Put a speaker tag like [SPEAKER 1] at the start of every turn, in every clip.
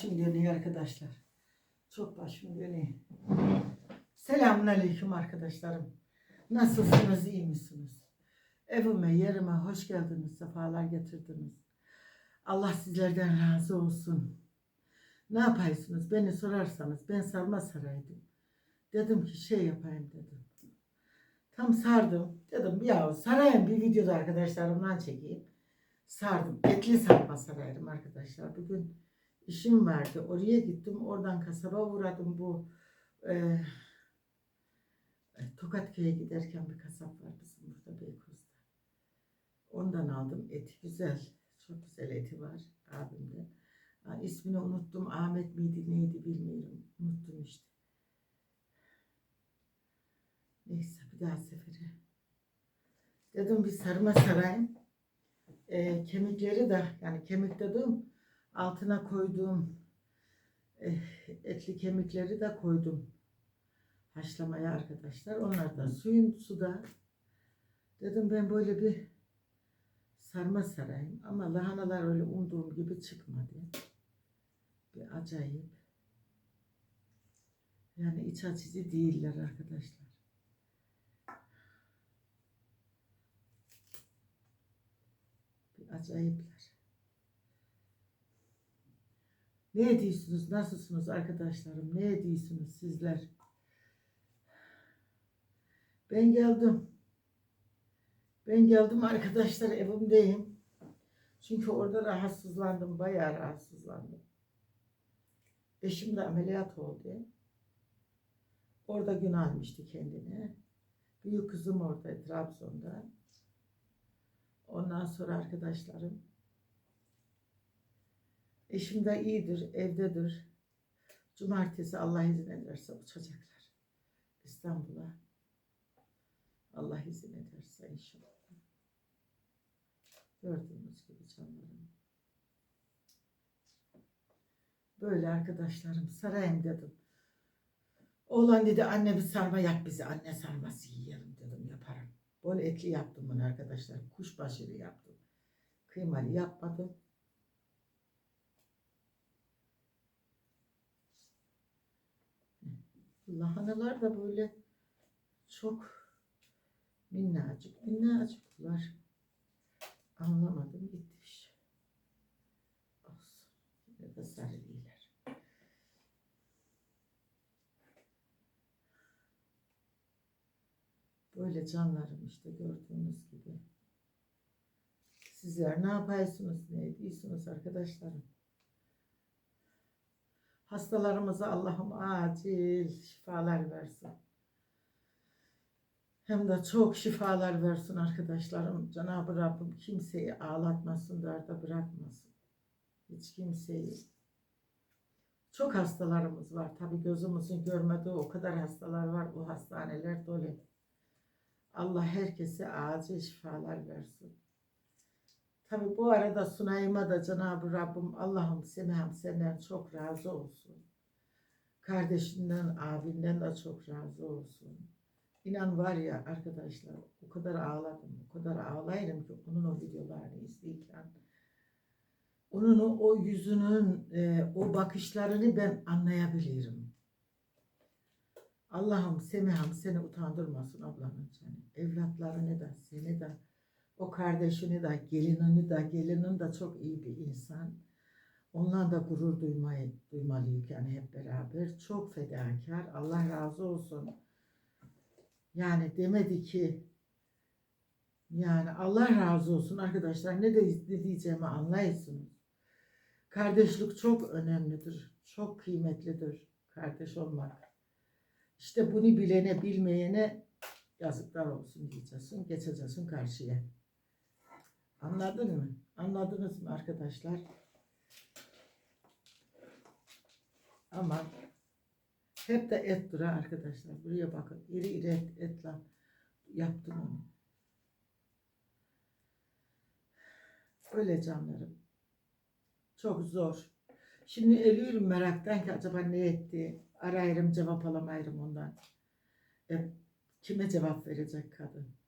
[SPEAKER 1] başım dönüyor arkadaşlar. Çok başım dönüyor. Selamünaleyküm arkadaşlarım. Nasılsınız, iyi misiniz? Evime, yerime hoş geldiniz, sefalar getirdiniz. Allah sizlerden razı olsun. Ne yapaysınız? Beni sorarsanız ben sarma saraydım. Dedim ki şey yapayım dedim. Tam sardım. Dedim ya sarayım bir videoda arkadaşlarımdan çekeyim. Sardım. Etli sarma saraydım arkadaşlar. Bugün işim vardı. Oraya gittim. Oradan kasaba uğradım. Bu e, Tokatköy'e giderken bir kasap var bizim burada Beykoz'da. Ondan aldım. Eti güzel. Çok güzel eti var abimde. Ha, unuttum. Ahmet miydi neydi bilmiyorum. Unuttum işte. Neyse bir daha sefere. Dedim bir sarma sarayım. Ee, kemikleri de yani kemik dediğim altına koyduğum eh, etli kemikleri de koydum haşlamaya arkadaşlar. Onlar da suyun suda. Dedim ben böyle bir sarma sarayım. Ama lahanalar öyle umduğum gibi çıkmadı. Bir acayip. Yani iç açıcı değiller arkadaşlar. Bir acayipler. Ne ediyorsunuz? Nasılsınız arkadaşlarım? Ne ediyorsunuz sizler? Ben geldim. Ben geldim arkadaşlar evimdeyim. Çünkü orada rahatsızlandım. Bayağı rahatsızlandım. Eşim de ameliyat oldu. Orada gün almıştı kendine. Büyük kızım orada Trabzon'da. Ondan sonra arkadaşlarım. Eşim de iyidir, evdedir. Cumartesi Allah izin ederse uçacaklar. İstanbul'a. Allah izin ederse inşallah. Gördüğünüz gibi canlarım. Böyle arkadaşlarım sarayım dedim. Oğlan dedi anne bir sarma yap bize. Anne sarması yiyelim dedim yaparım. Bol etli yaptım bunu arkadaşlar. Kuşbaşılı yaptım. Kıymalı yapmadım. Lahanalar da böyle çok minnacık minnacıklar. Anlamadım gitti iş. Olsun. Yine de sarı. Böyle canlarım işte gördüğünüz gibi. Sizler ne yapıyorsunuz, ne ediyorsunuz arkadaşlarım? Hastalarımıza Allah'ım acil şifalar versin. Hem de çok şifalar versin arkadaşlarım. Cenab-ı Rabbim kimseyi ağlatmasın, derde bırakmasın. Hiç kimseyi. Çok hastalarımız var. Tabi gözümüzün görmediği o kadar hastalar var. O hastaneler dolu. Allah herkese acil şifalar versin. Tabi bu arada Sunay'ıma da Cenab-ı Rabbim Allah'ım Semiham senden çok razı olsun. Kardeşinden, abinden de çok razı olsun. İnan var ya arkadaşlar o kadar ağladım, o kadar ağlayırım ki onun o videolarını izlerken. Onun o, o yüzünün, e, o bakışlarını ben anlayabilirim. Allah'ım Semiham seni utandırmasın ablanın canı. Evlatlarını da seni de o kardeşini de gelinini de gelinin de çok iyi bir insan. Ondan da gurur duymayı duymalıyız yani hep beraber. Çok fedakar. Allah razı olsun. Yani demedi ki yani Allah razı olsun arkadaşlar ne de ne diyeceğimi anlayısınız. Kardeşlik çok önemlidir. Çok kıymetlidir kardeş olmak. İşte bunu bilene bilmeyene yazıklar olsun diyeceksin. Geçeceksin karşıya. Anladın mı? Anladınız mı arkadaşlar? Ama hep de et dura arkadaşlar. Buraya bakın. İri iri et, etle yaptım onu. Öyle canlarım. Çok zor. Şimdi ölüyorum meraktan ki acaba ne etti? Arayırım cevap alamayırım ondan. E, kime cevap verecek kadın?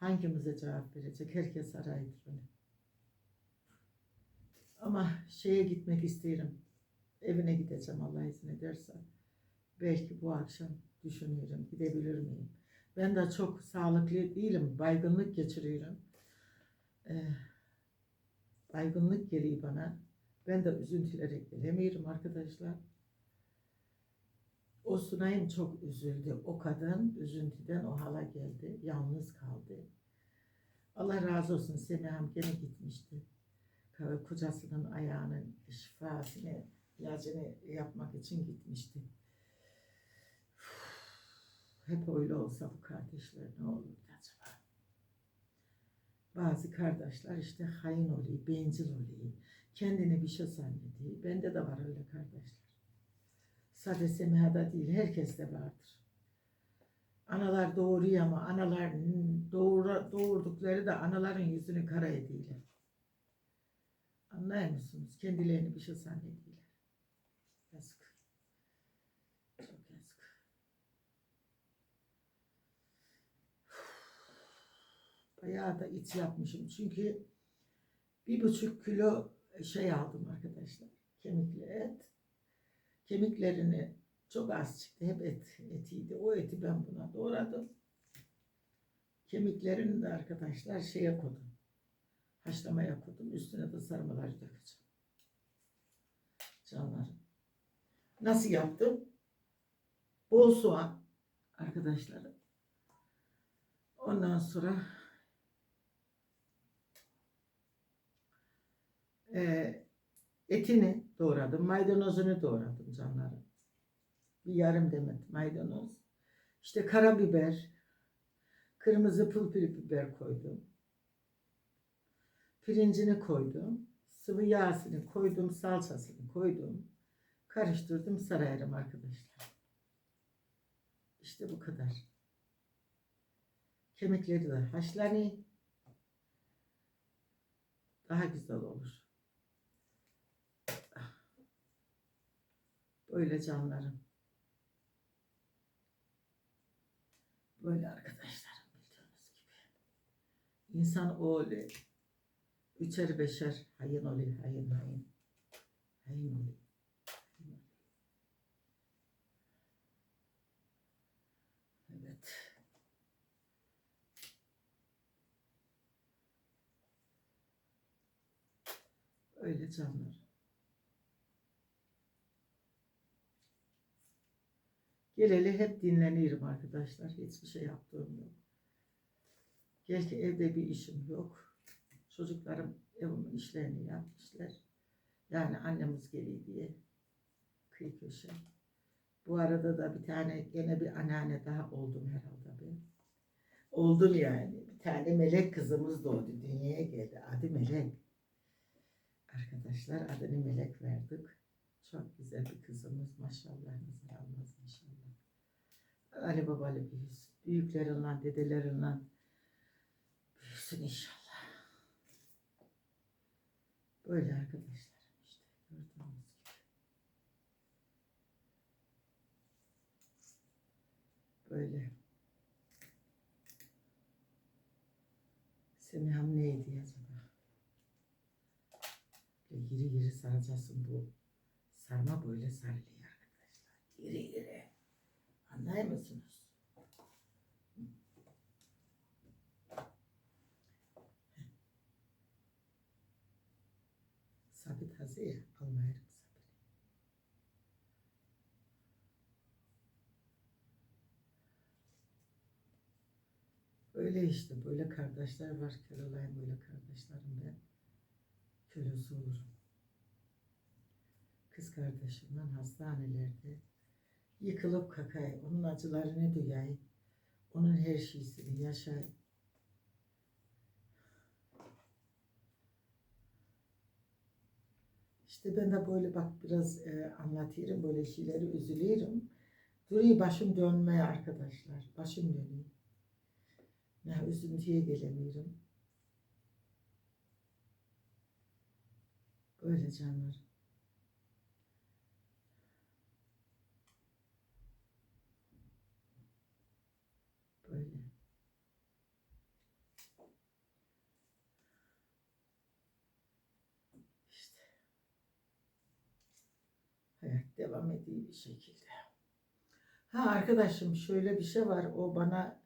[SPEAKER 1] Hangimize cevap verecek? Herkes arayır bunu. Ama şeye gitmek isterim. Evine gideceğim Allah izin ederse. Belki bu akşam düşünüyorum gidebilir miyim? Ben de çok sağlıklı değilim. Baygınlık geçiriyorum. Ee, baygınlık geliyor bana. Ben de üzüntülerek gelemiyorum arkadaşlar. O Sunay'ım çok üzüldü. O kadın üzüntüden o hala geldi. Yalnız kaldı. Allah razı olsun Semiham gene gitmişti. Kocasının ayağının şifasını, ilacını yapmak için gitmişti. Hep öyle olsa bu kardeşler ne olurdu acaba? Bazı kardeşler işte hain oluyor, bencil oluyor. Kendini bir şey zannediyor. Bende de var öyle kardeşler. Sadece Semiha'da değil, herkeste vardır. Analar doğuruyor ama analar doğura, doğurdukları da anaların yüzünü kara ediyorlar. Anlıyor musunuz? Kendilerini bir şey zannediyorlar. Yazık. Çok yazık. Bayağı da iç yapmışım. Çünkü bir buçuk kilo şey aldım arkadaşlar. Kemikli et. Kemiklerini çok az çıktı. Hep et, etiydi. O eti ben buna doğradım. Kemiklerini de arkadaşlar şeye koydum. Haşlamaya koydum. Üstüne de sarmaları dökeceğim. Canlarım. Nasıl yaptım? Bol soğan arkadaşlarım. Ondan sonra eee, etini doğradım. Maydanozunu doğradım canlarım. Bir yarım demet maydanoz. İşte karabiber, kırmızı pul biber koydum. Pirincini koydum. Sıvı yağsını koydum, salçasını koydum. Karıştırdım, sararım arkadaşlar. İşte bu kadar. Kemikleri de haşlanıyor. Daha güzel olur. Böyle canlarım. Böyle arkadaşlarım bildiğiniz gibi. İnsan oğlu üçer beşer hayın oluyor, hayın hayın. Hayın oluyor. Evet. Öyle canlar. Geleli hep dinleniyorum arkadaşlar. Hiçbir şey yaptığım yok. Gerçi evde bir işim yok. Çocuklarım evimin işlerini yapmışlar. Yani annemiz geliyor diye. Kıyı köşe. Bu arada da bir tane gene bir anneanne daha oldum herhalde ben. Oldum yani. Bir tane melek kızımız doğdu. Dünyaya geldi. Adı Melek. Arkadaşlar adını Melek verdik. Çok güzel bir kızımız. Maşallah nazar almaz inşallah. Ali babalı büyüsün. Büyüklerinden, dedelerinden büyüsün inşallah. Böyle arkadaşlar işte gördüğünüz gibi. Böyle. Semiham neydi acaba? Böyle yiri yiri saracaksın bu. Sarma böyle sarılıyor arkadaşlar. Yiri yiri. Anlıyor musunuz? Sabit hazır. Almayırım sabit. Öyle işte böyle kardeşler var. Kör olayım böyle kardeşlerim ben. Kölesi olurum. Kız kardeşimden hastanelerde yıkılıp kakay, onun acılarını duyay, onun her şeysini yaşay. İşte ben de böyle bak biraz e, anlatıyorum böyle şeyleri üzülüyorum. Duruyor başım dönmeye arkadaşlar. Başım dönüyor. Ya üzüntüye gelemiyorum. Böyle canlar. Böyle. İşte. Devam ediyor bir şekilde. Ha arkadaşım şöyle bir şey var. O bana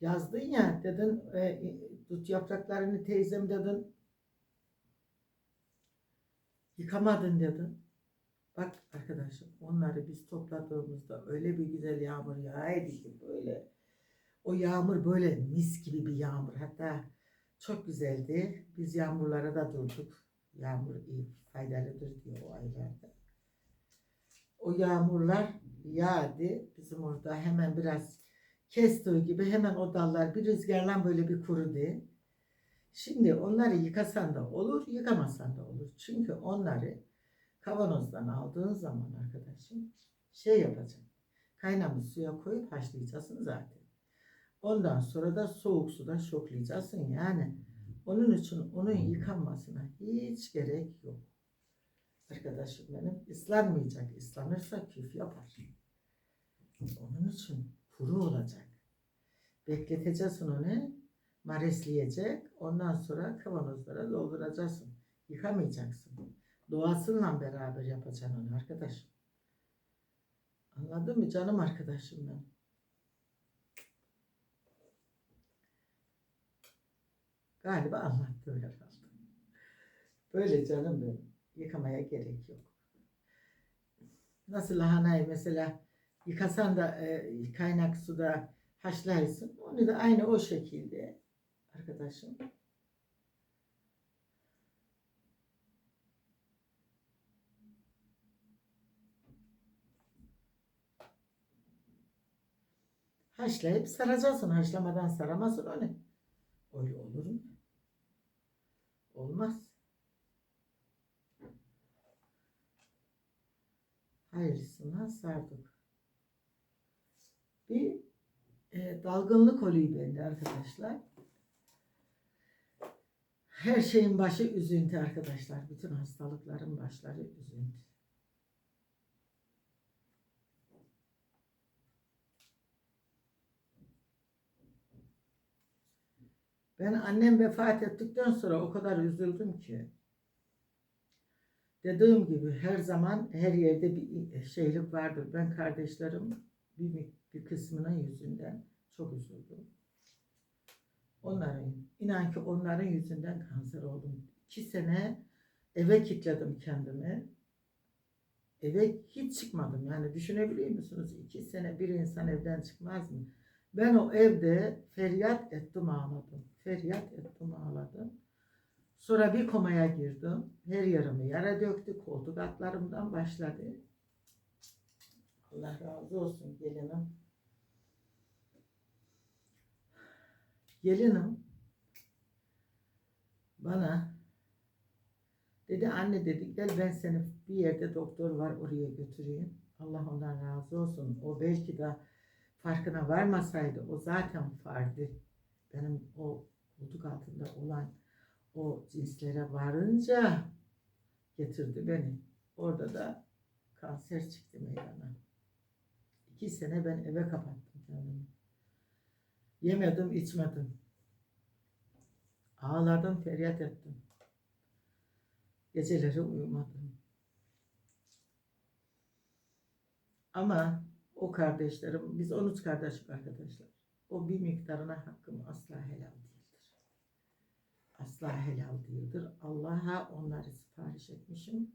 [SPEAKER 1] yazdın ya dedin e, dut yapraklarını teyzem dedin yıkamadın dedin. Bak arkadaşım onları biz topladığımızda öyle bir güzel yağmur yağıyordu ki böyle o yağmur böyle mis gibi bir yağmur. Hatta çok güzeldi. Biz yağmurlara da durduk. Yağmur iyi faydalıdır diyor o aylarda. O yağmurlar yağdı. Bizim orada hemen biraz kestiği gibi hemen o dallar bir rüzgarla böyle bir kurudu. Şimdi onları yıkasan da olur, yıkamasan da olur. Çünkü onları kavanozdan aldığın zaman arkadaşım şey yapacaksın. Kaynamış suya koyup haşlayacaksın zaten. Ondan sonra da soğuk suda şoklayacaksın. Yani onun için onun yıkanmasına hiç gerek yok. Arkadaşım benim ıslanmayacak. Islanırsa küf yapar. Onun için kuru olacak. Bekleteceksin onu. Maresleyecek. Ondan sonra kavanozlara dolduracaksın. Yıkamayacaksın. Doğasıyla beraber yapacaksın onu arkadaşım. Anladın mı canım arkadaşım ben? Galiba anlattım herhalde. Böyle canım benim. Yıkamaya gerek yok. Nasıl lahanayı mesela yıkasan da e, kaynak suda haşlarsın. Onu da aynı o şekilde arkadaşım. Haşlayıp saracaksın. Haşlamadan saramazsın onu. Öyle olur mu? Olmaz. Hayırlısına sardık. Bir e, dalgınlık oluyor bende arkadaşlar. Her şeyin başı üzüntü arkadaşlar. Bütün hastalıkların başları üzüntü. Ben annem vefat ettikten sonra o kadar üzüldüm ki. Dediğim gibi her zaman her yerde bir şeylik vardır. Ben kardeşlerim bir, bir kısmının yüzünden çok üzüldüm. Onların, inan ki onların yüzünden kanser oldum. İki sene eve kilitledim kendimi. Eve hiç çıkmadım. Yani düşünebiliyor musunuz? İki sene bir insan evden çıkmaz mı? Ben o evde feryat ettim ağladım. Feryat ettim ağladım. Sonra bir komaya girdim. Her yerimi yara döktü. Koltuk altlarımdan başladı. Allah razı olsun gelinim. Gelinim bana dedi anne dedi gel ben seni bir yerde doktor var oraya götüreyim. Allah ondan razı olsun. O belki de farkına varmasaydı o zaten vardı. Benim o koltuk altında olan o cinslere varınca getirdi beni. Orada da kanser çıktı meydana. İki sene ben eve kapattım kendimi. Yemedim, içmedim. Ağladım, feryat ettim. Geceleri uyumadım. Ama o kardeşlerim, biz 13 kardeşlik arkadaşlar. O bir miktarına hakkım asla helal. Asla helal değildir. Allah'a onları sipariş etmişim.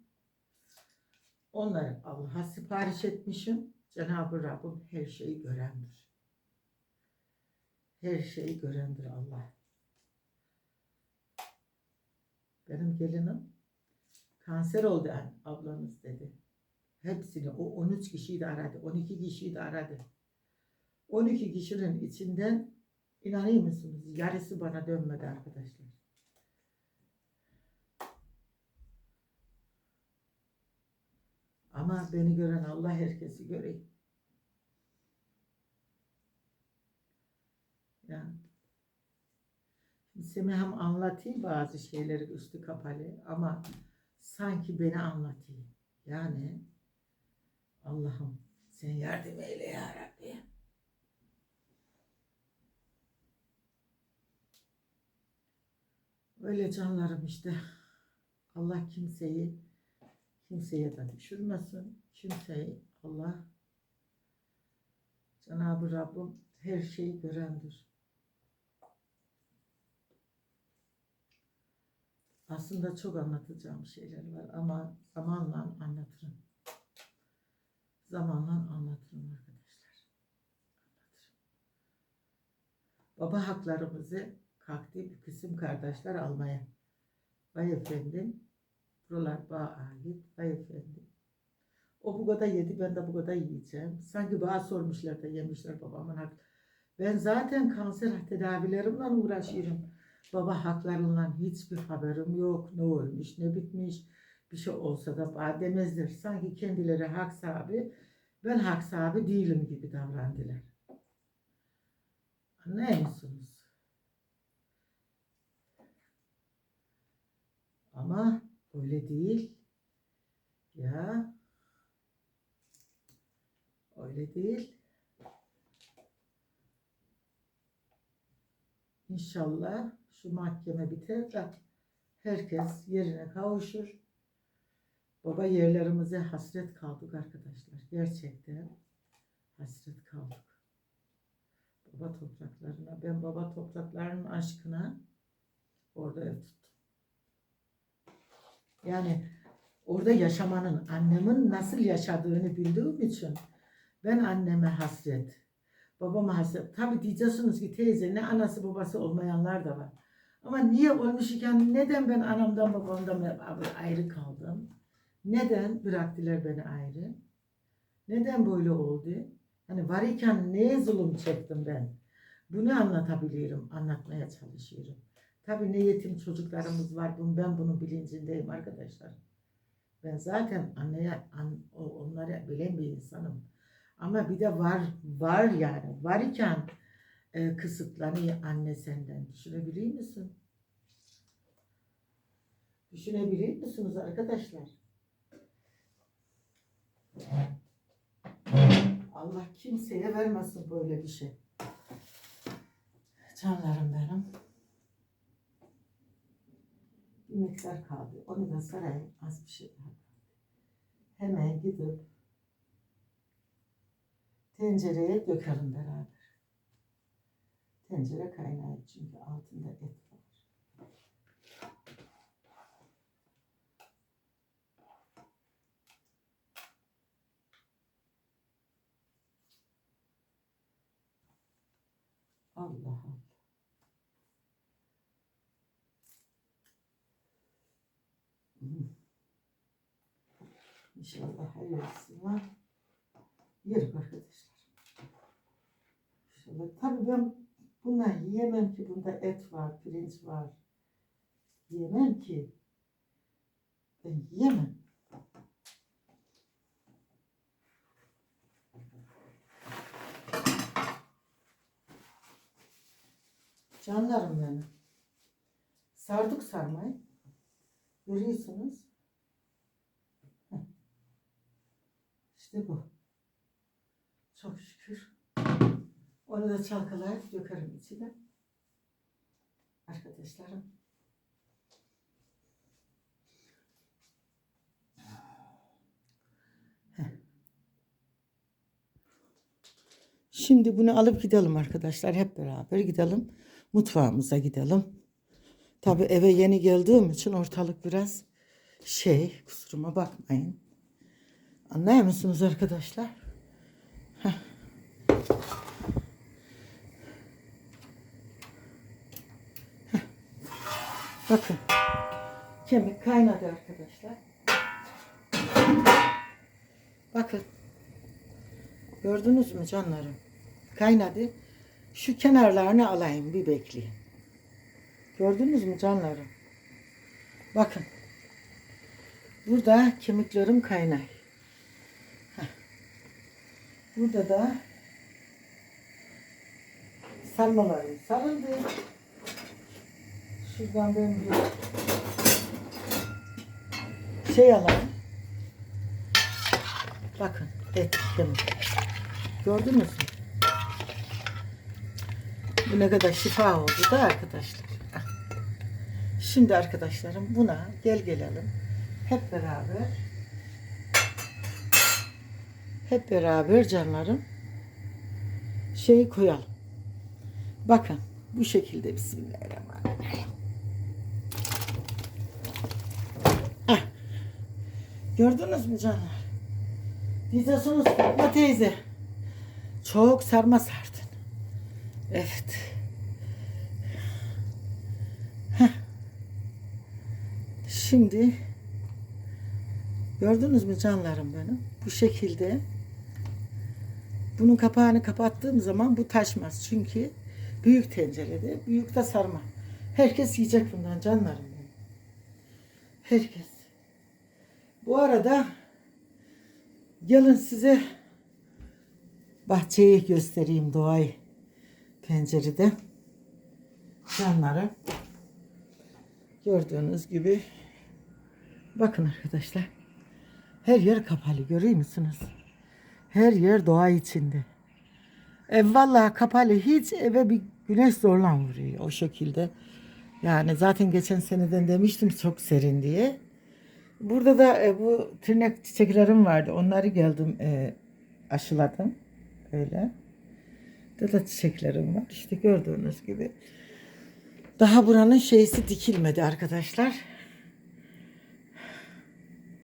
[SPEAKER 1] Onları Allah'a sipariş etmişim. Cenab-ı Rabbim her şeyi görendir. Her şeyi görendir Allah. Benim gelinim kanser oldu yani ablanız dedi. Hepsini o 13 kişiyi de aradı. 12 kişiyi de aradı. 12 kişinin içinden inanıyor musunuz? Yarısı bana dönmedi arkadaşlar. Ama beni gören Allah herkesi görüyor. Yani Semiham anlatayım bazı şeyleri üstü kapalı ama sanki beni anlatıyor. Yani Allah'ım sen yardım eyle ya Rabbi. Öyle canlarım işte. Allah kimseyi Kimseye de düşürmesin. Kimseyi Allah Cenab-ı Rabbim her şeyi görendir. Aslında çok anlatacağım şeyler var ama zamanla anlatırım. Zamanla anlatırım arkadaşlar. Anlatırım. Baba haklarımızı kalktı bir kısım kardeşler almaya. Vay efendim, buralar bana ait. Vay efendim. O bu kadar yedi, ben de bu kadar yiyeceğim. Sanki bana sormuşlar da yemişler babamın hak. Ben zaten kanser tedavilerimle uğraşıyorum. Baba haklarından hiçbir haberim yok. Ne olmuş, ne bitmiş. Bir şey olsa da bana demezler. Sanki kendileri hak sahibi, ben hak sahibi değilim gibi davrandılar. Anlıyor musunuz? Ama öyle değil. Ya öyle değil. İnşallah şu mahkeme biter de herkes yerine kavuşur. Baba yerlerimize hasret kaldık arkadaşlar. Gerçekten hasret kaldık. Baba topraklarına, ben baba topraklarının aşkına orada ev tuttum. Yani orada yaşamanın, annemin nasıl yaşadığını bildiğim için ben anneme hasret, babama hasret. Tabi diyeceksiniz ki teyze ne anası babası olmayanlar da var. Ama niye olmuş iken neden ben anamdan babamdan ayrı kaldım? Neden bıraktılar beni ayrı? Neden böyle oldu? Hani var iken neye zulüm çektim ben? Bunu anlatabiliyorum, anlatmaya çalışıyorum. Tabii ne yetim çocuklarımız var, bunu, ben bunun bilincindeyim arkadaşlar. Ben zaten anneye, an, onları bilen bir insanım. Ama bir de var, var yani, var iken e, kısıtlanıyor anne senden. Düşünebiliyor musun? Düşünebiliyor musunuz arkadaşlar? Allah kimseye vermesin böyle bir şey. Canlarım benim. Bir kaldı. Onu da sarayım. Az bir şey daha. Hemen gidip tencereye dökelim beraber. Tencere kaynıyor çünkü altında et var. Allah Allah. Hmm. İnşallah hayırlısıyla yerim arkadaşlar. İnşallah. Tabii ben bunlar yiyemem ki. Bunda et var, pirinç var. Yiyemem ki. Ben yiyemem. Canlarım benim. Sardık sarmayı. Görüyorsunuz. Heh. İşte bu. Çok şükür. Onu da çalkalayıp dökerim içine. Arkadaşlarım. Şimdi bunu alıp gidelim arkadaşlar. Hep beraber gidelim. Mutfağımıza gidelim. Tabii eve yeni geldiğim için ortalık biraz şey, kusuruma bakmayın. Anlıyor musunuz arkadaşlar? Heh. Heh. Bakın. Kemik kaynadı arkadaşlar. Bakın. Gördünüz mü canlarım? Kaynadı. Şu kenarlarını alayım bir bekleyin. Gördünüz mü canlarım? Bakın. Burada kemiklerim kaynay. Burada da sarmalarım sarıldı. Şuradan ben bir şey alayım. Bakın et kemik. Gördünüz mü? Bu ne kadar şifa oldu da arkadaşlar. Ah. Şimdi arkadaşlarım buna gel gelelim. Hep beraber hep beraber canlarım şeyi koyalım. Bakın bu şekilde Bismillahirrahmanirrahim. Ah. Gördünüz mü canlar? Diyeceksiniz Fatma teyze. Çok sarma sardın. Evet. Heh. Şimdi gördünüz mü canlarım benim? Bu şekilde bunun kapağını kapattığım zaman bu taşmaz. Çünkü büyük tencerede, büyük de sarma. Herkes yiyecek bundan canlarım. Herkes. Bu arada gelin size bahçeyi göstereyim doğayı pencerede. Canlarım. Gördüğünüz gibi bakın arkadaşlar. Her yer kapalı görüyor musunuz? Her yer doğa içinde. Ev vallahi kapalı hiç eve bir güneş zorla vuruyor o şekilde. Yani zaten geçen seneden demiştim çok serin diye. Burada da e, bu tırnak çiçeklerim vardı. Onları geldim e, aşıladım. Öyle. Burada da çiçeklerim var. İşte gördüğünüz gibi. Daha buranın şeysi dikilmedi arkadaşlar.